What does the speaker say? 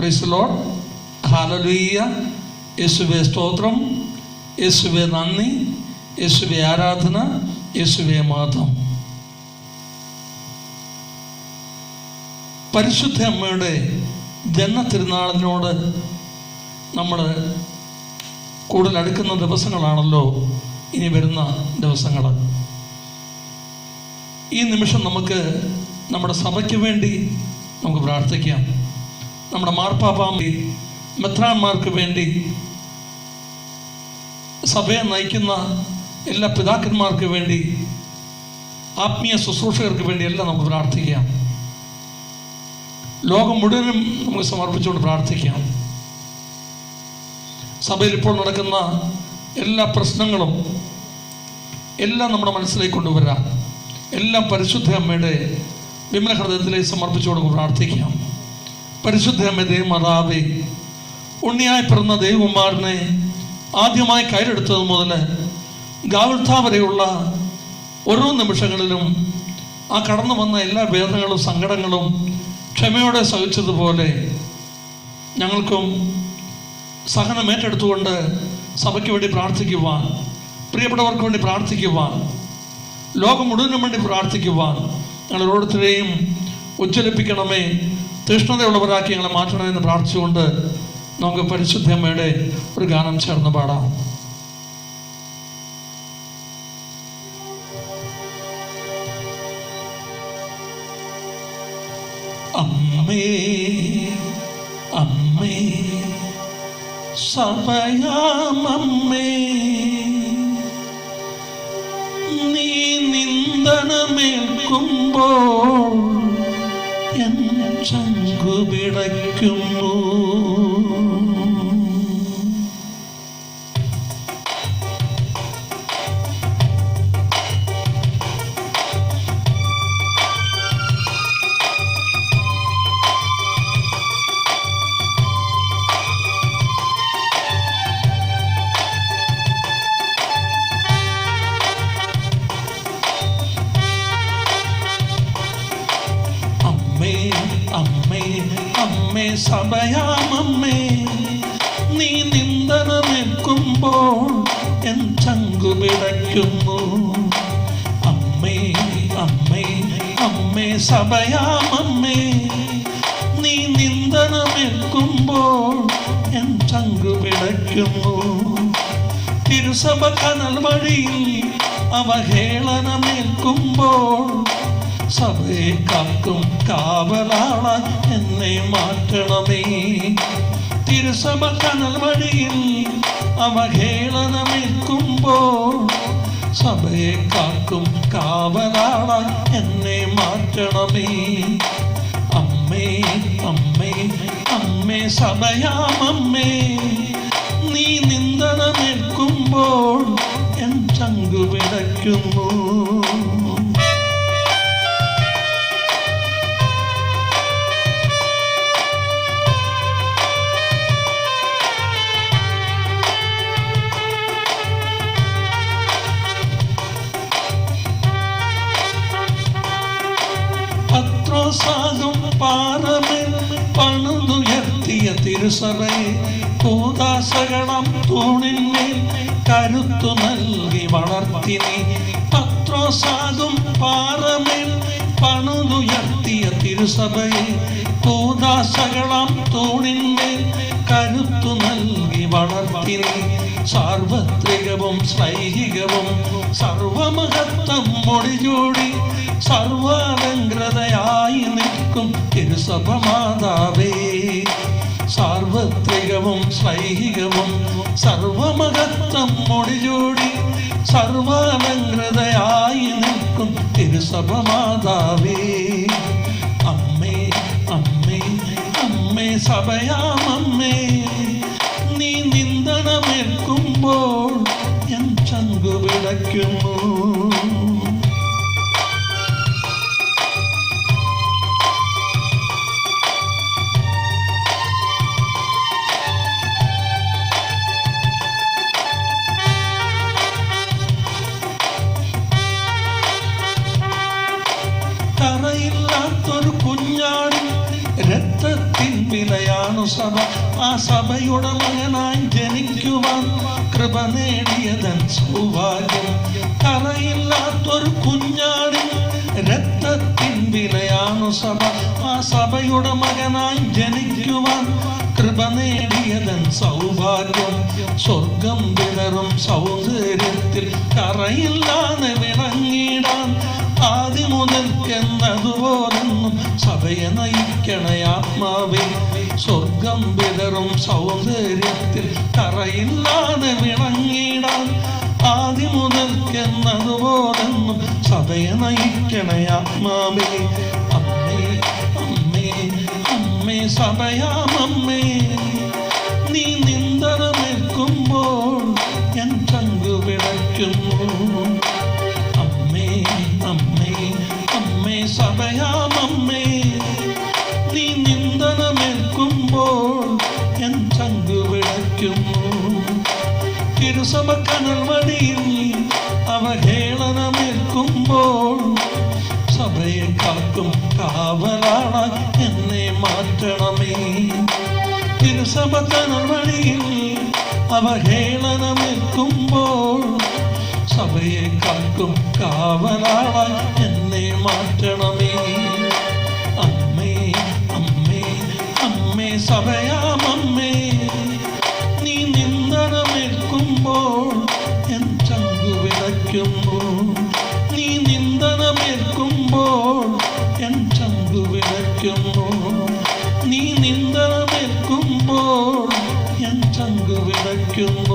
പ്രിസ്ലോൺ ഹാലലുയ്യ യേശുവെ സ്തോത്രം. യേശുവെ നന്ദി. യേശുവെ ആരാധന. യേശുവെ മാതം പരിശുദ്ധ അമ്മയുടെ ജന്മതിരുനാളിനോട് നമ്മൾ കൂടുതൽ അടുക്കുന്ന ദിവസങ്ങളാണല്ലോ ഇനി വരുന്ന ദിവസങ്ങൾ ഈ നിമിഷം നമുക്ക് നമ്മുടെ സഭയ്ക്ക് വേണ്ടി നമുക്ക് പ്രാർത്ഥിക്കാം. നമ്മുടെ മാർപ്പാപ്പാ മെത്രാന്മാർക്ക് വേണ്ടി സഭയെ നയിക്കുന്ന എല്ലാ പിതാക്കന്മാർക്ക് വേണ്ടി ആത്മീയ ശുശ്രൂഷകർക്ക് വേണ്ടി എല്ലാം നമുക്ക് പ്രാർത്ഥിക്കാം. ലോകം മുഴുവനും നമുക്ക് സമർപ്പിച്ചുകൊണ്ട് പ്രാർത്ഥിക്കാം. സഭയിൽ ഇപ്പോൾ നടക്കുന്ന എല്ലാ പ്രശ്നങ്ങളും എല്ലാം നമ്മുടെ മനസ്സിലേക്ക് കൊണ്ടുവരാം. എല്ലാം പരിശുദ്ധ അമ്മയുടെ വിമല ഹൃദയത്തിലേക്ക് സമർപ്പിച്ചുകൊണ്ട് പ്രാർത്ഥിക്കാം. പരിശുദ്ധ മാതാവേ ഉണ്ണിയായി പിറന്ന ദേവകുമാരനെ ആദ്യമായി കയ്യിലെടുത്തത് മുതൽ ഗാവൽത്ത വരെയുള്ള ഓരോ നിമിഷങ്ങളിലും ആ കടന്നു വന്ന എല്ലാ വേദനകളും സങ്കടങ്ങളും ക്ഷമയോടെ സഹിച്ചതുപോലെ ഞങ്ങൾക്കും സഹനം ഏറ്റെടുത്തുകൊണ്ട് സഭയ്ക്ക് വേണ്ടി പ്രാർത്ഥിക്കുവാൻ പ്രിയപ്പെട്ടവർക്ക് വേണ്ടി പ്രാർത്ഥിക്കുവാൻ ലോകം മുഴുവനും വേണ്ടി പ്രാർത്ഥിക്കുവാൻ ഞങ്ങൾ ഓരോരുത്തരെയും ഉജ്ജ്വലിപ്പിക്കണമേ തീഷ്ണതയുള്ളവരാക്കി ഞങ്ങളെ മാറ്റണമെന്ന് പ്രാർത്ഥിച്ചുകൊണ്ട് നമുക്ക് പരിശുദ്ധമ്മയുടെ ഒരു ഗാനം ചേർന്ന് പാടാം. അമ്മേ അമ്മേ സഭയാമമ്മേ നീ നിന്ദനമേൽക്കുമ്പോൾ എൻ ചങ്കു അമ്മേ സഭയാമമ്മേ നീ നിന്ദനമേൽക്കുമ്പോൾ എൻ ചങ്കു പിടയ്ക്കുന്നു അമ്മേ അമ്മേ അമ്മേ സഭയാമമ്മേ നീ നിന്ദനമേൽക്കുമ്പോൾ എൻ ചങ്കു പിടയ്ക്കുന്നു തിരുസഭ കനൽ വഴിയിൽ അവഹേളനമേൽക്കുമ്പോൾ സഭയെ കാക്കും കാവലാണ് എന്നെ മാറ്റണമേ. തിരുസഭ കനൽ വഴിയിൽ അവഹേളനമേൽക്കുമ്പോൾ സഭയെ കാക്കും കാവലാണ് എന്നെ മാറ്റണമേ. അമ്മേ അമ്മേ അമ്മേ സഭയാമമ്മേ നീ നിന്ദനമേൽക്കുമ്പോൾ എൻ ചങ്കു വിടയ്ക്കുന്നു. പത്രോസാകും പാറമേൽ പണിതുയർത്തിയ തിരുസറേ കൂതാശകളം തൂണിന്മേൽ കരുത്തു നൽകി വളർത്തിനി പത്രോസാദും പാറമേൽ പണിതുയർത്തിയ തിരുസഭയെ. കൂതാശകളം തൂണിന്മേൽ കരുത്തു നൽകി വളർത്തി നീ. സാർവത്രികവും ശ്ലൈഹികവും സർവമഹത്വം മൊഴിചൂടി സർവാലങ്കൃതയായി നിൽക്കും തിരുസഭ മാതാവേ സാർവത്രികവും ശ്ലൈഹികവും സർവമഹത്വം മൊഴിചൂടി സർവാലങ്കൃതയായി നിൽക്കും തിരുസഭ മാതാവേ അമ്മേ അമ്മേ അമ്മേ സഭയാമമ്മേ വിളയ്ക്കുന്നു കറയില്ലാത്തൊരു കുഞ്ഞാടി രക്തത്തിൻ വിലയാണ് സഭ. ആ സഭയുടെ മകനായി ജനിക്കുവാൻ കൃപ നേടിയതൻ സൗഭാഗ്യം കറയില്ലാത്തൊരു കുഞ്ഞാടി രക്തത്തിൻ വിലയാണു സഭ. ആ സഭയുടെ മകനായി ജനിക്കുവാൻ കൃപ നേടിയതൻ സൗഭാഗ്യം. സ്വർഗം വിളറും സൗന്ദര്യത്തിൽ കറയില്ലാതെ ആത്മാവേ സ്വർഗം വിതറും സൗന്ദര്യത്തിൽ കറയില്ലാതെ വിളങ്ങിടാൻ ആദ്യ മുതൽക്കെന്നതുപോലെന്നും സഭയെ നയിക്കണ ആത്മാവേ അമ്മേ അമ്മേ അമ്മേ സഭയാമമ്മേ നീ നിന്ദനമേൽക്കുമ്പോൾ ഞാൻ ചങ്കു വിളയ്ക്കുന്നു തിരുസഭ കനൽ വടിയിൽ അവഹേളനമേൽക്കുമ്പോൾ സഭയെ കാക്കും കാവലാണ് എന്നെ മാറ്റണമേ. തിരുസഭ കനൽ വടിയിൽ അവഹേളനമേൽക്കുമ്പോൾ സഭയെ കാക്കും കാവലാണ് എന്നെ മാറ്റണമേ. അമ്മേ അമ്മേ അമ്മേ സഭയാ നിന്ദനമേൽക്കുമ്പോൾ എൻ ചങ്കു വിളയ്ക്കുമ്പോൾ നീ നിന്ദനമേൽക്കുമ്പോൾ എൻ ചങ്കു വിളയ്ക്കുന്നു.